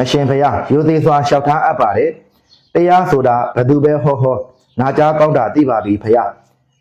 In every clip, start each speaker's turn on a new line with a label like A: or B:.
A: အရှင်ဖရာရိုသေစွာလျှောက်ထားအပ်ပါတယ်တရားဆိုတာဘယ်သူပဲဟောဟောနာကြားကောင်းတာသိပါပြီဖရာ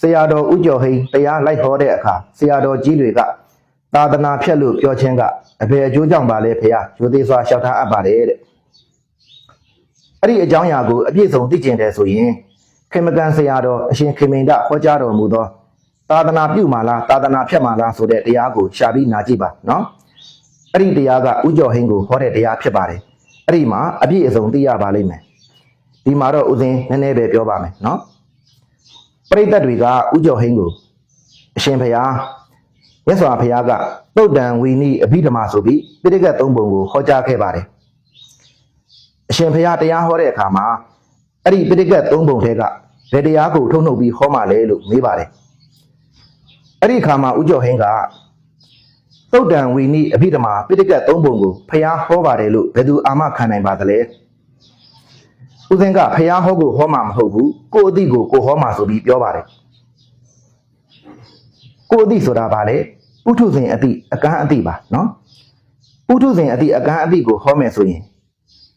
A: ဆရာတော်ဥကျော်ဟိန်တရားလိုက်ဟောတဲ့အခါဆရာတော်ကြီးတွေကသာသနာဖြတ်လို့ပြောခြင်းကအဘယ်အကျိုးကြောင့်ပါလဲဖရာရိုသေစွာလျှောက်ထားအပ်ပါတယ်တဲ့အဲ့ဒီအကြောင်းအရာကိုအပြည့်စုံသိကျင်တယ်ဆိုရင်ခေမကန်ဆရာတော်အရှင်ခေမိန်ဒဟောကြားတော်မူသောသာသနာပြုမာလားသာသနာဖြတ်မာလားဆိုတဲ့တရားကိုရှာပြီးနာကြည့်ပါနော် အဲ့ဒီတရားကဥကျော်ဟင်းကိုဟောတဲ့တရားဖြစ်ပါတယ်အဲ့ဒီမှာအပြည့်အစုံသိရပါလိမ့်မယ်ဒီမှာတော့ဥစဉ်နည်းနည်းပဲပြောပါမယ်နော်ပရိသတ်တွေကဥကျော်ဟင်းကိုအရှင်ဘုရားမြတ်စွာဘုရားကတုတ်တန်ဝီနီအဘိဓမ္မာဆိုပြီးပိဋကတ်သုံးပုံကိုဟောကြားခဲ့ပါတယ်အရှင်ဘုရားတရားဟောတဲ့အခါမှာအဲ့ဒီပိဋကတ်သုံးပုံထဲကဘယ်တရားကိုထုတ်နှုတ်ပြီးဟောမှလဲလို့မေးပါတယ်အဲ့ဒီအခါမှာဥကျော်ဟင်းက သုတ်တံဝီနိအភិဓမ္မာပိဋကတ်သုံးပုံကိုဖျားဟောပါတယ်လို့ဘယ်သူအာမခံနိုင်ပါသလဲဥစဉ်ကဖျားဟောကိုဟောမှာမဟုတ်ဘူးကိုယ်အသည့်ကိုကိုဟောမှာဆိုပြီးပြောပါတယ်ကိုယ်အသည့်ဆိုတာဗာလေပုထုဇဉ်အသည့်အကန်းအသည့်ပါနော်ပုထုဇဉ်အသည့်အကန်းအသည့်ကိုဟောမယ်ဆိုရင်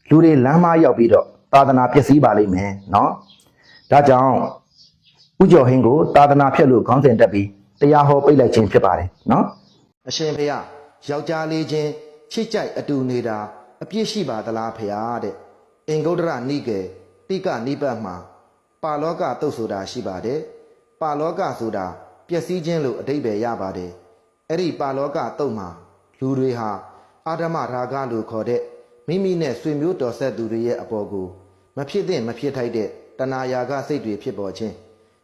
A: လူတွေလမ်းမရောက်ပြီးတော့သာသနာပျက်စီးပါလိမ့်မယ်နော်ဒါကြောင့်ဥကျော်ဟင်းကိုသာသနာဖြတ်လို့ခေါင်းစဉ်တက်ပြီးတရားဟောပိတ်လိုက်ခြင်းဖြစ်ပါတယ်နော် အရှင်ဖေယယောက်ျားလေးချင်းချစ်ကြိုက်အတူနေတာ အပြစ်ရှိပါသလားဖေယတဲ့အင်္ဂုတ္တရနိကေတိကနိပတ်မှာပါလောကတုတ်ဆိုတာရှိပါတယ်ပါလောကဆိုတာပျက်စီးခြင်းလို့အတိတ်ပဲရပါတယ်အဲ့ဒီပါလောကတုတ်မှာလူတွေဟာအာဓမရာဂလို့ခေါ်တဲ့မိမိနဲ့ဆွေမျိုးတော်ဆက်သူတွေရဲ့အပေါ်ကိုမဖြစ်သင့်မဖြစ်ထိုက်တဲ့တဏှာရာဂစိတ်တွေဖြစ်ပေါ်ခြင်း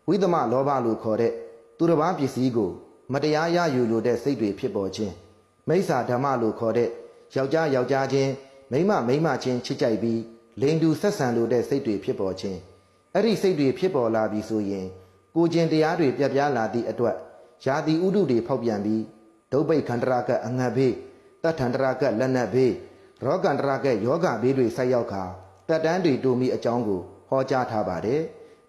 A: ဝိသမလောဘလို့ခေါ်တဲ့သူတစ်ပါးပစ္စည်းကို မတရားရယူလိုတဲ့စိတ်တွေဖြစ်ပေါ်ခြင်းမိစ္ဆာဓမ္မလို့ခေါ်တဲ့ယောက်ျားယောက်ျားချင်းမိန်းမမိန်းမချင်းချစ်ကြိုက်ပြီးလိန်တူဆက်ဆံလိုတဲ့စိတ်တွေဖြစ်ပေါ်ခြင်းအဲ့ဒီစိတ်တွေဖြစ်ပေါ်လာပြီဆိုရင်ကိုကျင်တရားတွေပြတ်ပြားလာသည့်အတွက်ယာတိဥဒုတွေဖောက်ပြန်ပြီးဒုဗ္ဗိတ်ခန္ဓရာကအငတ်ဘေးတတ်ထန္တရာကလက်နက်ဘေးရောဂန္တရာကယောဂဘေးတွေဆိုက်ရောက်ခါတက်တန်းတွေတူမီအကြောင်းကိုဟောကြားထားပါတယ်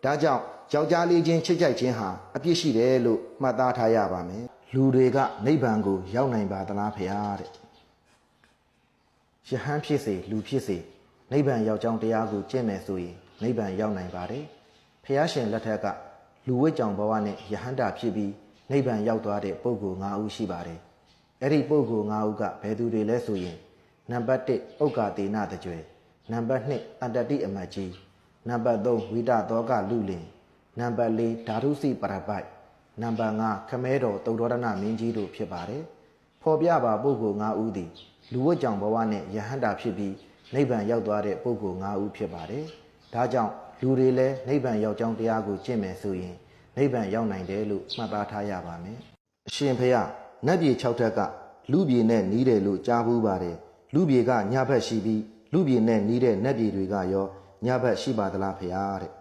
A: ဒါကြောင့်ယောက်ျားလေးချင်းချစ်ကြိုက်ခြင်းဟာအပြစ်ရှိတယ်လို့မှတ်သားထားရပါမယ်လူတွေကနိဗ္ဗာန်ကိုရောက်နိုင်ပါသလားဖေဟာတဲ့ယဟန်ဖြစ်စေလူဖြစ်စေနိဗ္ဗာန်ရောက်ကြောင်းတရားကိုကျင့်မယ်ဆိုရင်နိဗ္ဗာန်ရောက်နိုင်ပါတယ်ဖះရှင်လက်ထက်ကလူဝိတ်ကြောင်ဘဝနဲ့ယဟန္တာဖြစ်ပြီးနိဗ္ဗာန်ရောက်သွားတဲ့ပုဂ္ဂိုလ်၅ဦးရှိပါတယ်အဲ့ဒီပုဂ္ဂိုလ်၅ဦးကဘယ်သူတွေလဲဆိုရင်နံပါတ်1ဥက္ကာတေနတကြွယ်နံပါတ်2အတ္တတိအမတ်ကြီး နံပါတ်3ဝိဒသောကလူလင်နံပါတ်4ဓာတုစီပရပိုက်နံပါတ်5ခမဲတော်တုတ်တော်ရဏမင်းကြီးတို့ဖြစ်ပါတယ်ဖော်ပြပါပုဂ္ဂိုလ်၅ဦးသည်လူဝတ်ကြောင်ဘဝနဲ့ယဟန္တာဖြစ်ပြီးနိဗ္ဗာန်ရောက်သွားတဲ့ပုဂ္ဂိုလ်၅ဦးဖြစ်ပါတယ်ဒါကြောင့်လူတွေလည်းနိဗ္ဗာန်ရောက်ကြောင်းတရားကိုကျင့်မယ်ဆိုရင်နိဗ္ဗာန်ရောက်နိုင်တယ်လို့မှတ်သားထားရပါမယ်အရှင်ဖေယနတ်ပြည်6ထက်ကလူပြည်နဲ့နီးတယ်လို့ကြားဘူးပါတယ်လူပြည်ကညဘက်ရှိပြီးလူပြည်နဲ့နီးတဲ့နတ်ပြည်တွေကရော ညဘက်ရှိပါသလားဖေယတဲ့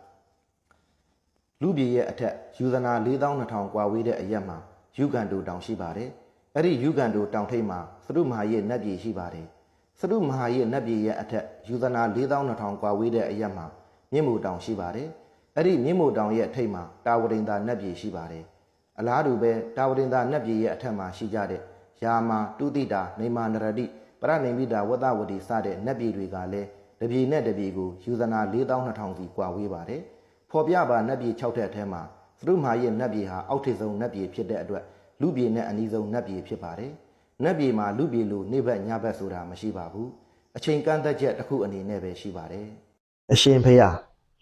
A: လူပြည်ရဲ့အထက်ယူဇနာ4200กว่าဝေးတဲ့အရက်မှာယူကန်တိုတောင်ရှိပါတယ်။အဲ့ဒီယူကန်တိုတောင်ထိပ်မှာသရုမဟာရဲ့နတ်ပြည်ရှိပါတယ်။သရုမဟာရဲ့နတ်ပြည်ရဲ့အထက်ယူဇနာ4200กว่าဝေးတဲ့အရက်မှာမြင့်မိုတောင်ရှိပါတယ်။အဲ့ဒီမြင့်မိုတောင်ရဲ့ထိပ်မှာတာဝရိန်သာနတ်ပြည်ရှိပါတယ်။အလားတူပဲတာဝရိန်သာနတ်ပြည်ရဲ့အထက်မှာရှိကြတဲ့ယာမာတုတိတာနေမာနရတိပရဏိမိတာဝတ္တဝတိစတဲ့နတ်ပြည်တွေကလည်း တပြေနဲ့တပြေကိုယူဇနာ4200စီကွာဝေးပါတယ်။ဖော်ပြပါနတ်ပြေ6ထက်အထက်မှာသရုမာရဲ့နတ်ပြေဟာအောက်ထစ်ဆုံးနတ်ပြေဖြစ်တဲ့အတွက်လူပြေနဲ့အနီးဆုံးနတ်ပြေဖြစ်ပါတယ်။နတ်ပြေမှာလူပြေလိုနေဘက်ညဘက်ဆိုတာမရှိပါဘူး။အချိန်ကန့်သက်ချက်တစ်ခုအနေနဲ့ပဲရှိပါတယ်။အရှင်ဖေယ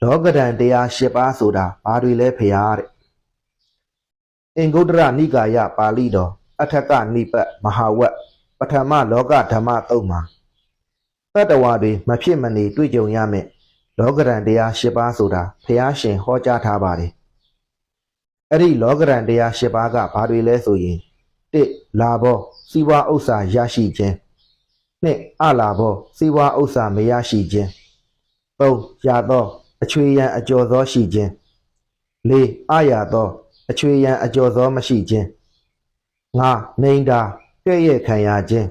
A: လောကဒဏ်တရား၈ပါးဆိုတာဘာတွေလဲဖေယတဲ့အင်္ဂုတ္တရနိကာယပါဠိတော်အထက်ကနိပတ်မဟာဝက်ပထမလောကဓမ္မတုတ်မှာ တတ္တဝါတွေမဖြစ်မနေတွေ့ကြုံရမယ်လောကရန်တရား၈ပါးဆိုတာဖះရှင်ဟောကြားထားပါတယ်။အဲ့ဒီလောကရန်တရား၈ပါးကဘာတွေလဲဆိုရင်၁လာဘောစီဝါဥစ္စာရရှိခြင်း၂အလာဘောစီဝါဥစ္စာမရရှိခြင်း၃ရသောအချွေရန်အကျော်သောရှိခြင်း၄အရသောအချွေရန်အကျော်သောမရှိခြင်း၅နေန္တာကဲ့ရဲ့ခံရခြင်း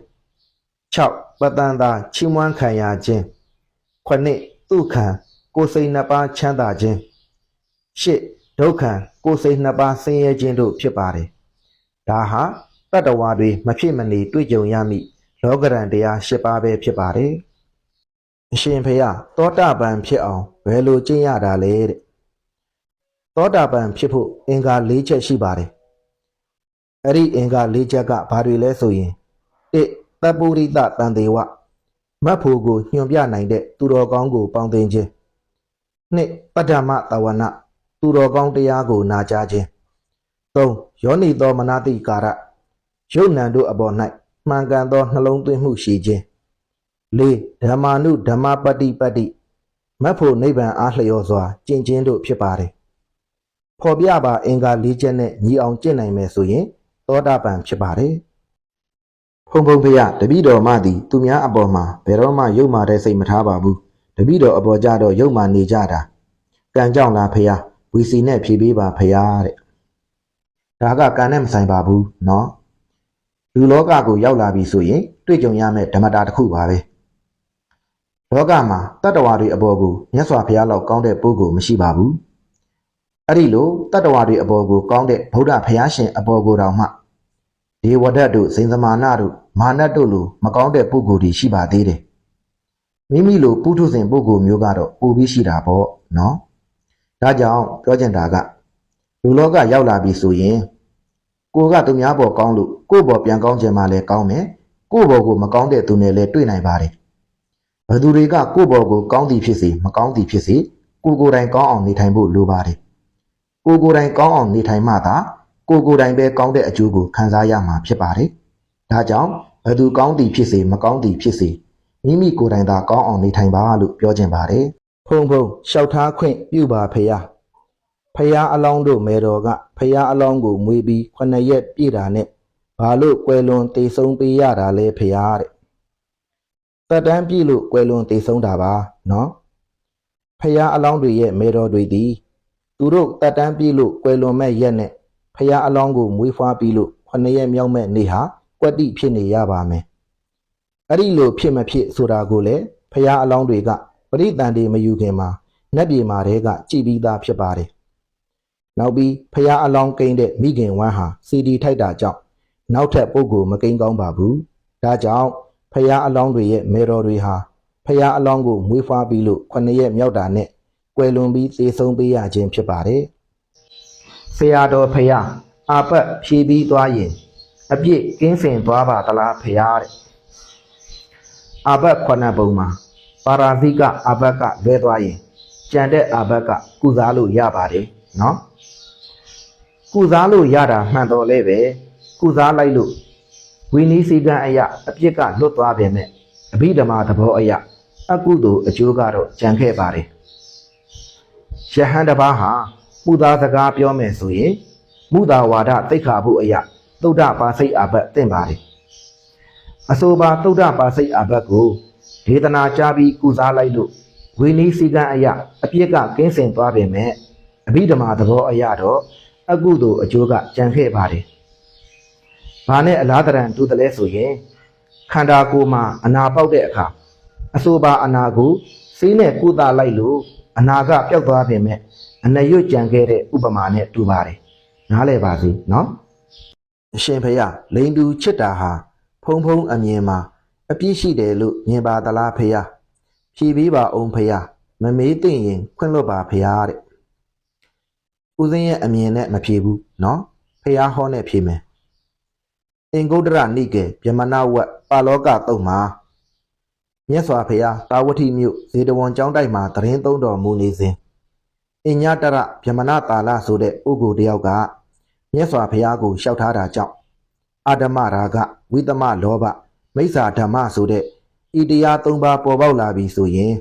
A: ၆ ပတန်သာချီးမွမ်းခံရခြင်းခုနှစ်ဒုက္ခံကိုယ်စိတ်နှစ်ပါးချမ်းသာခြင်းရှစ်ဒုက္ခံကိုယ်စိတ်နှစ်ပါးဆင်းရဲခြင်းတို့ဖြစ်ပါတယ်ဒါဟာတတဝါတွေမဖြစ်မနေတွေ့ကြုံရမိလောကရန်တရား၈ပါးပဲဖြစ်ပါတယ်အရှင်ဖေယသောတာပန်ဖြစ်အောင်ဘယ်လိုကျင့်ရတာလဲတဲ့သောတာပန်ဖြစ်ဖို့အင်္ဂါ၄ချက်ရှိပါတယ်အဲ့ဒီအင်္ဂါ၄ချက်ကဘာတွေလဲဆိုရင်၁ သပုရိသတန်သေးဝမတ်ဖို့ကိုညွှန်ပြနိုင်တဲ့သူတော်ကောင်းကိုပေါင်းသင်ခြင်းနှစ်ပဒ္ဓမသဝနသူတော်ကောင်းတရားကိုနာကြားခြင်းသုံးယောနိသောမနာတိကာရယုတ်နံတို့အပေါ်၌မှန်ကန်သောနှလုံးသွင်းမှုရှိခြင်းလေးဓမ္မာနုဓမ္မပတ္တိပတ္တိမတ်ဖို့နိဗ္ဗာန်အားလျော်စွာကျင့်ခြင်းတို့ဖြစ်ပါတယ်ဖော်ပြပါအင်္ဂါ၄ချက်နဲ့ညီအောင်ကျင့်နိုင်မယ်ဆိုရင်သောတာပန်ဖြစ်ပါတယ်။ ဖုံဖုံဖရတပိတော်မသည်သူများအပေါ်မှာဘယ်တော့မှယုံမာတဲ့စိတ်မထားပါဘူး။တပိတော်အပေါ်ကြတော့ယုံမာနေကြတာ။ကံကြောင့်လားဖရဝီစီနဲ့ဖြေပေးပါဖရတဲ့။ဒါကကံနဲ့မဆိုင်ပါဘူးနော်။လူလောကကိုရောက်လာပြီဆိုရင်တွေ့ကြုံရမယ့်ဓမ္မတာတစ်ခုပါပဲ။လောကမှာတတ္တဝါတွေအပေါ်ကိုမြတ်စွာဘုရားလောက်ကောင်းတဲ့ပုဂ္ဂိုလ်မရှိပါဘူး။အဲ့ဒီလိုတတ္တဝါတွေအပေါ်ကိုကောင်းတဲ့ဗုဒ္ဓဘုရားရှင်အပေါ်ကိုတောင်မှဒေဝဒတ်တို့စိန်သမာနတို့ မာနတ်တို့လိုမကောင်းတဲ့ပုဂ္ဂိုလ်တွေရှိပါသေးတယ်။မိမိလိုပုထုဇဉ်ပုဂ္ဂိုလ်မျိုးကတော့ပိုပြီးရှိတာပေါ့နော်။ဒါကြောင့်ပြောချင်တာကလူလောကရောက်လာပြီဆိုရင်ကိုကသူများပေါ်ကောင်းလို့ကိုယ့်ပေါ်ပြန်ကောင်းခြင်းမှလည်းကောင်းမယ်ကိုယ့်ဘော်ကိုမကောင်းတဲ့သူနဲ့လည်းတွေ့နိုင်ပါတယ်။ဘယ်သူတွေကကိုယ့်ဘော်ကိုကောင်းသည်ဖြစ်စေမကောင်းသည်ဖြစ်စေကိုယ်ကိုယ်တိုင်ကောင်းအောင်နေထိုင်ဖို့လိုပါတယ်။ကိုယ်ကိုယ်တိုင်ကောင်းအောင်နေထိုင်မှသာကိုယ်ကိုယ်တိုင်ပဲကောင်းတဲ့အကျိုးကိုခံစားရမှာဖြစ်ပါတယ်။ ဒါကြောင့်ဘယ်သူကောင်းသည်ဖြစ်စေမကောင်းသည်ဖြစ်စေမိမိကိုယ်တိုင်သာကောင်းအောင်နေထိုင်ပါလို့ပြောချင်ပါတယ်။ဖုံဖုံလျှောက်ထားခွင့်ပြုပါဖေယ။ဖះအလောင်းတို့မေတော်ကဖះအလောင်းကိုမွေးပြီးခုနှစ်ရက်ပြည့်တာနဲ့ဘာလို့ကွယ်လွန်တေဆုံးပေးရတာလဲဖះတဲ့တက်တန်းပြည့်လို့ကွယ်လွန်တေဆုံးတာပါနော်ဖះအလောင်းတွေရဲ့မေတော်တွေသည်သူတို့တက်တန်းပြည့်လို့ကွယ်လွန်မဲ့ရက်နဲ့ဖះအလောင်းကိုမွေးဖွားပြီးလို့ခုနှစ်ရက်မြောက်မဲ့နေ့ဟာ ကွက်တိဖြစ်နေရပါမယ်အဲ့ဒီလိုဖြစ်မဖြစ်ဆိုတာကိုလည်းဖះအလောင်းတွေကပရိတန်တွေမယူခင်မှာနတ်ပြည်မာတွေကကြည်ပြီးသားဖြစ်ပါတယ်နောက်ပြီးဖះအလောင်းကိန်းတဲ့မိခင်ဝမ်းဟာစီဒီထိုက်တာကြောင့်နောက်ထပ်ပုဂ္ဂိုလ်မကိန်းကောင်းပါဘူးဒါကြောင့်ဖះအလောင်းတွေရဲ့မေတော်တွေဟာဖះအလောင်းကိုမွေးဖွားပြီးလို့ခုနှစ်ရက်မြောက်တာနဲ့ကွယ်လွန်ပြီးသေဆုံးပေးရခြင်းဖြစ်ပါတယ်ဆရာတော်ဖះအာပတ်ဖြည်ပြီးသွားရင် အပြစ်ကင်းစင်သွားပါသလားဖះတဲ့အာပတ်ခုနှစ်ပုံမှာပါရာဇိကအာဘတ်ကလွဲသွားရင်ကြံတဲ့အာဘတ်ကကုစားလို့ရပါတယ်နော်ကုစားလို့ရတာမှန်တော်လဲပဲကုစားလိုက်လို့ဝီနီးစီကံအရာအပြစ်ကလွတ်သွားပေမဲ့အဘိဓမ္မာသဘောအရာအကုသိုလ်အကျိုးကတော့ကြံခဲ့ပါတယ်ယဟန်တစ်ပါးဟာမူသားစကားပြောမယ်ဆိုရင်မူတာဝါဒသိက္ခာပုအရာ သုဒ္ဓပါစိတ်အာဘတ်တင့်ပါတယ်အဆိုပါသုဒ္ဓပါစိတ်အာဘတ်ကိုဒေသနာကြားပြီးကုစားလိုက်လို့ဝီနီးစီကံအရာအပြစ်ကကင်းစင်သွားပေမဲ့အဘိဓမ္မာသဘောအရာတော့အကုသိုလ်အကျိုးကကြံခဲ့ပါတယ်။ဘာနဲ့အလားတရံတူတယ်လဲဆိုရင်ခန္ဓာကိုယ်မှာအနာပေါက်တဲ့အခါအဆိုပါအနာကိုစေးနဲ့ကုသလိုက်လို့အနာကပျောက်သွားပေမဲ့အနရွတ်ကြံခဲ့တဲ့ဥပမာနဲ့တူပါတယ်။နားလည်ပါစေနော်။ အရှင်ဖေယလိန်တူချစ်တာဟာဖုံဖုံအမြင်မှာအပြစ်ရှိတယ်လို့မြင်ပါသလားဖေယ။ဖြည်ပြီးပါအောင်ဖေယမမေးသိရင်ခွင့်လွတ်ပါဖေယတဲ့။ဦးစင်းရဲ့အမြင်နဲ့မဖြေဘူးနော်။ဖေယဟောနဲ့ဖြေမယ်။အင်္ဂုတ္တရနိကေဗြဟ္မဏဝတ်ပါလောကတုတ်မှာမြတ်စွာဘုရားတာဝတိမြို့ဇေတဝန်ကျောင်းတိုက်မှာတရင်သုံးတော်မူနေစဉ်အညတရဗြဟ္မဏတာလဆိုတဲ့ပုဂ္ဂိုလ်တယောက်က မြတ်စွာဘုရားကိုလျှောက်ထားတာကြောင့်အာဓမရာဂဝိသမလောဘမိစ္ဆာဓမ္မဆိုတဲ့ဤတရား၃ပါးပေါ်ပေါက်လာပြီဆိုရင်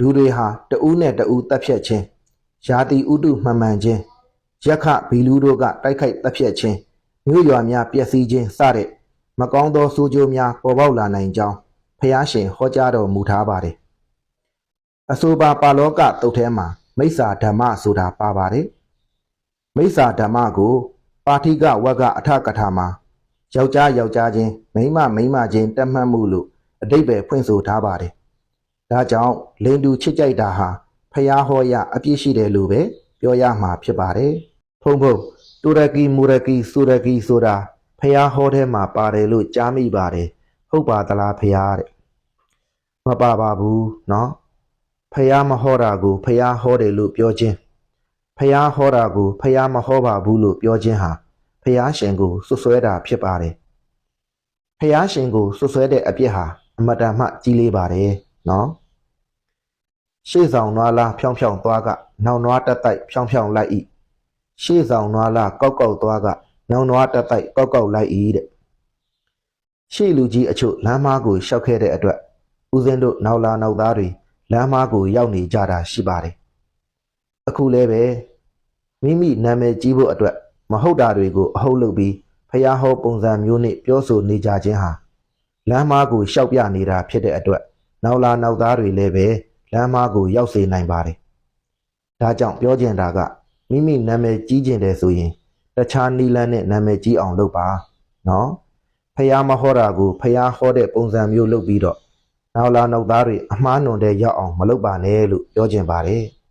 A: လူတွေဟာတဦးနဲ့တဦးတက်ဖြတ်ခြင်းယာတိဥတုမှန်မှန်ခြင်းယက္ခဘီလူတို့ကတိုက်ခိုက်တက်ဖြတ်ခြင်းမြို့ရွာများပျက်စီးခြင်းစတဲ့မကောင်းသောဆိုးကျိုးများပေါ်ပေါက်လာနိုင်ကြောင်းဖျားရှင်ဟောကြားတော်မူထားပါတယ်။အဆိုပါပါလောကတုတ်ထဲမှာမိစ္ဆာဓမ္မဆိုတာပါပါတယ်။ မိစ္ဆာဓမ္မကို ပါဋိကဝက်ကအထကထာမှာယောက်ျားယောက်ျားချင်းမိန်းမမိန်းမချင်းတက်မှတ်မှုလို့အတိတ်ပဲဖွင့်ဆိုထားပါတယ်။ဒါကြောင့်လိန်တူချစ်ကြိုက်တာဟာဖျားဟောရအပြစ်ရှိတယ်လို့ပဲပြောရမှာဖြစ်ပါတယ်။ဖုံဖုံတူရကီမူရကီဆူရကီဆိုတာဖះဟောထဲမှာပါတယ်လို့ကြားမိပါတယ်ဟုတ်ပါသလားဖះတဲ့
B: မပါပါဘူးเนาะဖះမဟောတာကိုဖះဟောတယ်လို့ပြောခြင်း ဖျားဟောတာကိုဖျားမဟောပါဘူးလို့ပြောခြင်းဟာဖျားရှင်ကိုဆွဆွဲတာဖြစ်ပါတယ်ဖျားရှင်ကိုဆွဆွဲတဲ့အပြစ်ဟာအမတန်မှကြီးလေးပါတယ်နော်ရှေ့ဆောင်နွားလားဖြောင်းဖြောင်းသွားကနောင်နွားတက်တိုက်ဖြောင်းဖြောင်းလိုက်ဤရှေ့ဆောင်နွားလားကောက်ကောက်သွားကနောင်နွားတက်တိုက်ကောက်ကောက်လိုက်ဤတဲ့ရှေ့လူကြီးအချို့လမ်းမကိုရှောက်ခဲ့တဲ့အတွက်ဦးစင်းတို့နောက်လာနောက်သားတွေလမ်းမကိုရောက်နေကြတာရှိပါတယ် အခုလဲပဲမိမိနာမည်ကြီးဖို့အတွက်မဟုတ်တာတွေကိုအဟုတ်လုပ်ပြီးဖျားဟောပုံစံမျိုးနဲ့ပြောဆိုနေကြခြင်းဟာလမ်းမားကိုရှောက်ပြနေတာဖြစ်တဲ့အတွက်နောက်လာနောက်သားတွေလည်းပဲလမ်းမားကိုရောက်စေနိုင်ပါတယ်။ဒါကြောင့်ပြောချင်တာကမိမိနာမည်ကြီးကျင်တယ်ဆိုရင်တခြားနီလန်းနဲ့နာမည်ကြီးအောင်လုပ်ပါနော်။ဖျားမဟောတာကိုဖျားဟောတဲ့ပုံစံမျိုးလုပ်ပြီးတော့နောက်လာနောက်သားတွေအမှားနွန်တဲ့ရောက်အောင်မလုပ်ပါနဲ့လို့ပြောချင်ပါတယ်။